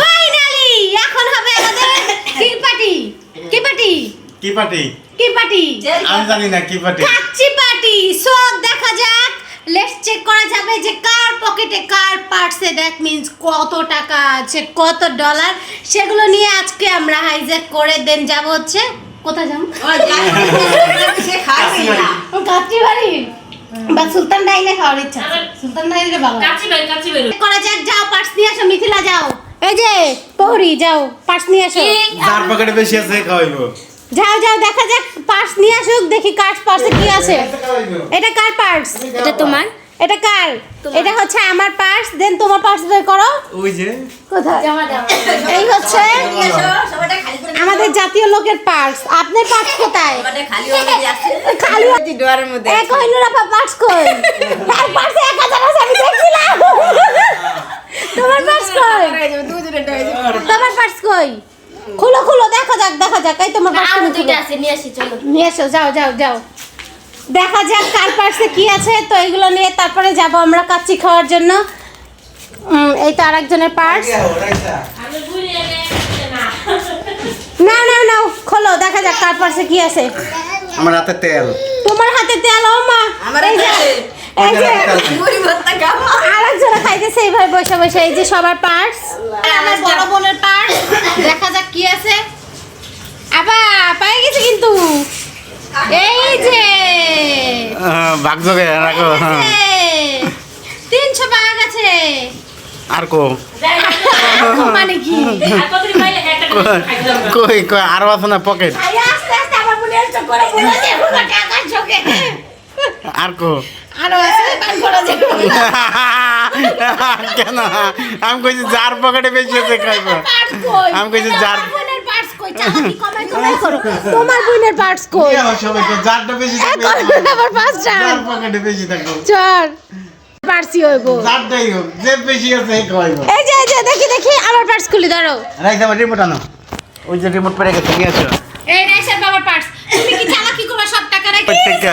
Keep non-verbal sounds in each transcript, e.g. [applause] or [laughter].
Finally এখন হবে আমাদের কি পার্টি কি পার্টি কি পার্টি কি পার্টি আমি জানি না কি পার্টি কাচ্চি পার্টি সো দেখা যাক। লেটস চেক করা যাবে যে কার পকেটে কার পার্সে দ্যাট মিন্স কত টাকা আছে কত ডলার সেগুলো নিয়ে আজকে আমরা হাইজ্যাক করে দেন যাব হচ্ছে কোথায় যাব? ও কাচ্চি বাড়ি বা সুলতান ডাইনে খাওয়ার ইচ্ছা। সুলতান ডাইনে বাবা। কাচি বের কাচি বের করা যাক যাও পার্স নিয়ে আসো মিথিলা যাও। এই যে পহরি যাও পাশ নিয়ে আসো। যার পকেটে বেশি আছে খাওয়াইবো। যাও যাও দেখা যাক পার্স নিয়ে আসুক দেখি কার পার্সে কি আছে। এটা কার পার্স? এটা তোমার? এটা কার? এটা হচ্ছে আমার পার্স দেন তোমার পার্স বের করো। ওই যে। কোথায়? এই হচ্ছে আমাদের জাতীয় লোকের পার্স। আপনার পার্স কোথায়? খালি খালি ডোয়ারের মধ্যে এক হইল না পার্স কই? [laughs] তার কই? খুলো খুলো দেখা যাক দেখা যাক। এই তোমার আরও দুইটা আছে নিয়ে আসি চলো। নিয়ে এসো যাও যাও যাও। দেখা যাক কার পার্সে কি আছে। তো এগুলো নিয়ে তারপরে যাব আমরা কাচ্চি খাওয়ার জন্য। এই তো আরেকজনের পার্স। না। না না খোলো দেখা যাক কার পার্সে কি আছে। আমার হাতে তেল। তোমার হাতে তেল ও মা। এই যে এই যে আরেকজনে খাইতেছে এইভাবে বসে বসে এই যে সবার পার্স আমার বড় বোনের পার্স দেখা যাক কি আছে। আবা পাই গেছে কিন্তু। এই যে। ভাগযোগে রাখো তিনশো পাওয়া গেছে আর কো মানে কি? কই কই আরও আছে না পকেট আস্তে আস্তে আমার মনে হচ্ছে করে বলে যে টাকা চোখে। আর কো? আরও আছে বান করা যাবে কেন? আমি কইছি যার পকেটে বেশি আছে খাইবো। আমি কইছি যার তোমার বোনের পার্স কই? চালাকি কমাই কমাই করো? তোমার বোনের পার্স কই? কি আমার সবাই তো যারটা বেশি থাকবে এখন আবার পাঁচটা যার পকেটে বেশি থাকবে। চল। পার্সি হইব। যারটাই হোক যে বেশি আছে এই এই যে এই যে দেখি দেখি আমার পার্স খুলি ধরো। রাইস আমার রিমোট আনো। ওই যে রিমোট পড়ে গেছে নিয়ে আসো। এই রাইসের বাবার পার্স তুমি কি চালাকি করবা সব টাকা রাখি? টাকা।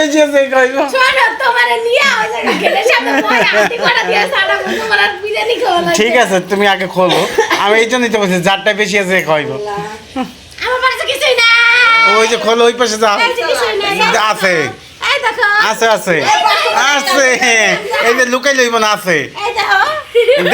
বেশি আছে এই খাইবো শোনো তোমারে নিয়ে ওই জায়গা গেলে সামনে পরে আন্টি করে দিয়ে সারা তোমার আর বিরিয়ানি খাওয়া লাগবে ঠিক আছে তুমি আগে খোলো। আমি এই জন্যই তো বলছি যারটা বেশি আছে এই খাইবো আমার পাশে কিছুই না ওই যে খোলো ওই পাশে যা এই যে কিছুই নাই। আছে। আছে আছে। আছে। এই যে লুকাই লইব না আছে।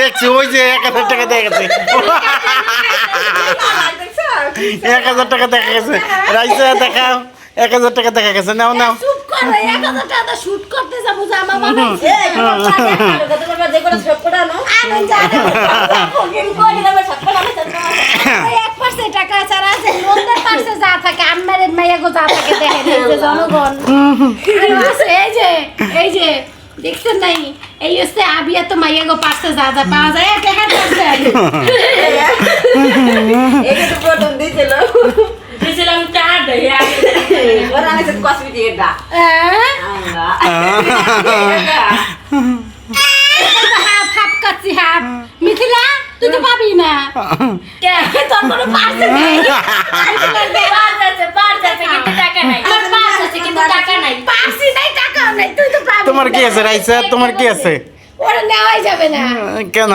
দেখছি ওই যে এক হাজার টাকা দেখা গেছে। এক হাজার টাকা দেখা গেছে। রাইসে দেখাও। এক হাজার টাকা দেখা গেছে নাও নাও। দেখছেন নাই? এই হচ্ছে আবিয়া তো মাইয়া গো পার্সে যা যা পাওয়া যায় [laughs] এক এক পার্সে দিয়েছিলাম চার দেয় half half kacchi half Mithila তুই তো পাবি না তোর কোনো পার্সে নেই পাঁচ আছে পাঁচ আছে কিন্তু টাকা নাই আমার পাঁচ আছে কিন্তু টাকা নাই পার্সি নাই টাকাও নাই তুই তো পাবি তোমার কি আছে রাইসা তোমার কি আছে ওরা নেওয়াই যাবে না কেন